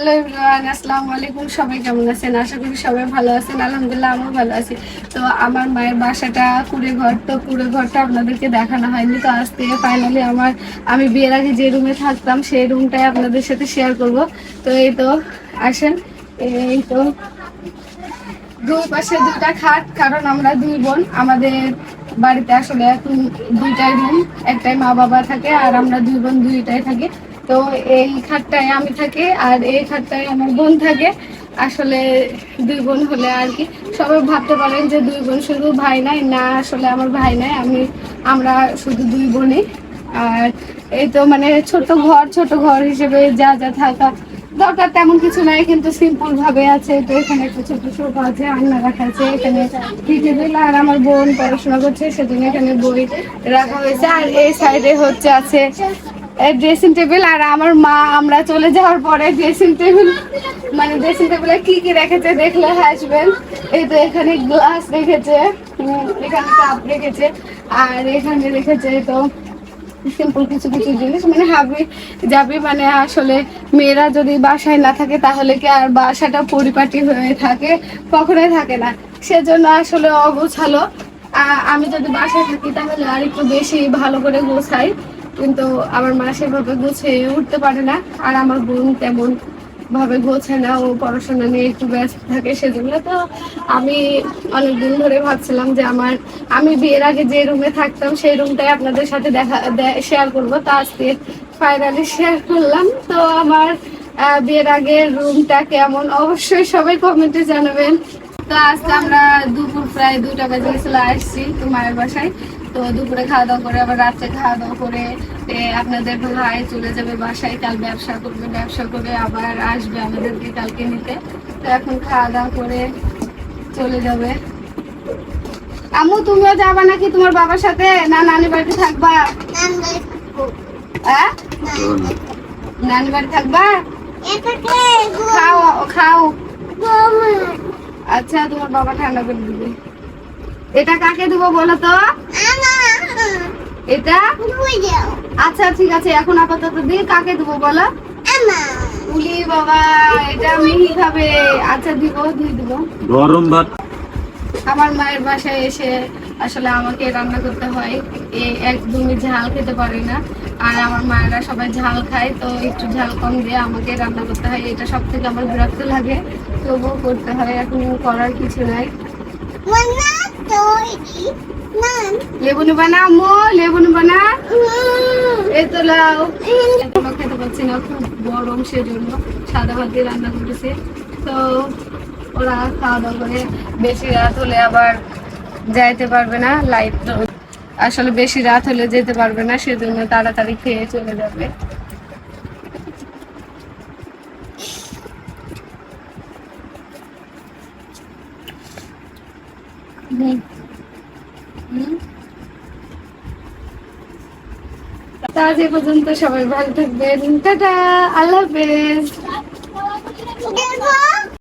Hello everyone, আসসালামু আলাইকুম। সবাই কেমন আছেন? আশা করি সবাই ভালো আছেন। আলহামদুলিল্লাহ, আমিও ভালো আছি। তো আমার মায়ের বাসাটা কুড়ে ঘর, তো কুড়ে ঘরটা আপনাদেরকে দেখানো হয়নি। তো থেকে ফাইনালি আমার, আমি বিয়ের আগে যে রুমে থাকতাম, সেই রুমটাই আপনাদের সাথে শেয়ার করব। তো এই তো, আসেন। এই তো। দুই পাশে দুটা খাট, কারণ আমরা দুই বোন। আমাদের বাড়িতে আসলে এখন দুইটাই রুম একটাই মা বাবা থাকে আর আমরা দুই বোন দুইটাই থাকি। তো এই খাটটায় আমি থাকি আর এই খাটটায় আমার বোন থাকে। আসলে দুই বোন হলে আর কি, সবাই ভাবতে পারেন যে দুই বোন শুধু ভাই নাই, না আসলে আমার ভাই নাই, আমি, আমরা শুধু দুই বোনই। আর এই তো মানে ছোট ঘর ছোট ঘর হিসেবে যা যা থাকা দরকার তেমন কিছু নাই, কিন্তু সিম্পল ভাবে আছে। তো এখানে একটা ছোট সোফা আছে আন্না রাখা আছে, এখানে আর আমার বোন পড়াশোনা করছে, সেজন্য এখানে বই রাখা হয়েছে। আর এই সাইডে হচ্ছে আছে ড্রেসিং টেবিল আর আমার মা, আমরা চলে যাওয়ার পরে ড্রেসিং টেবিল মানে ড্রেসিং টেবিলে কি কি রেখেছে দেখলে হাসবেন এই তো এখানে গ্লাস রেখেছে এখানে কাপ রেখেছে, আর এখানে রেখেছে তো সিম্পল কিছু কিছু জিনিস মানে হাবি যাবি মানে আসলে মেয়েরা যদি বাসায় না থাকে তাহলে কি আর বাসাটা পরিপাটি হয়ে থাকে? কখনোই থাকে না। সেজন্য আসলে অগোছালো। আমি যদি বাসায় থাকি তাহলে আর একটু বেশি ভালো করে গোছাই। কিন্তু আমার মা সেভাবে গুছিয়ে উঠতে পারে না। আর আমার বোন তেমন ভাবে গোছায় না, ও পড়াশোনা নিয়ে একটু ব্যস্ত থাকে সেজন্য তো আমি অনেকদিন ধরে ভাবছিলাম যে আমার, আমি বিয়ের আগে যে রুমে থাকতাম সেই রুমটাই আপনাদের সাথে দেখা শেয়ার করব। তো আজকে ফাইনালি শেয়ার করলাম। তো আমার বিয়ের আগের রুমটা কেমন? অবশ্যই সবাই কমেন্টে জানাবেন। তো আজকে আমরা দুপুর প্রায় দুটা বাজে চলে আসছি তো মায়ের বাসায়। তো দুপুরে খাওয়া দাওয়া করে আবার রাত্রে খাওয়া দাওয়া করে আপনাদের ভাই চলে যাবে বাসায় কাল ব্যবসা করবে ব্যবসা করে আবার আসবে আমাদেরকে কালকে নিতে। তো এখন খাওয়া দাওয়া করে চলে যাবে। আম্মু তুমিও যাবা নাকি তোমার বাবার সাথে? না নানি বাড়িতে থাকবা? হ্যাঁ? নানি বাড়ি থাকবা? খাও খাও। আচ্ছা তোমার বাবা ঠান্ডা করে দিবে। এটা কাকে দেবো বলো তো? এটা? আচ্ছা ঠিক আছে এখন আপাতত দিয়ে কাকে দেবো বলো? উলি বাবা এটা মিহি খাবে আচ্ছা দিব দিয়ে দিব। গরম ভাত। আমার মায়ের বাসায় এসে আসলে আমাকে রান্না করতে হয়। একদমই ঝাল খেতে পারি না। আর আমার মায়েরা সবাই ঝাল খায়, তো একটু ঝাল কম দিয়ে আমাকে রান্না করতে হয়। এটা সব থেকে আমার বিরক্ত লাগে, তবুও করতে হয়। এখন করার কিছু নাই। লেবু নিবা না, আম্মু? লেবু নিবা না? তো লাও খেতে পাচ্ছি না, খুব গরম সেজন্য। সাদা ভাত দিয়ে রান্না করেছে তো ওরা খাওয়া দাওয়া করে বেশি রাত হলে আবার যাইতে পারবে না লাইট আসলে বেশি রাত হলে যেতে পারবে না, সেজন্য তাড়াতাড়ি খেয়ে চলে যাবে। আজ এ পর্যন্ত সবাই ভালো থাকবেন। টাটা, আল্লাহ হাফেজ।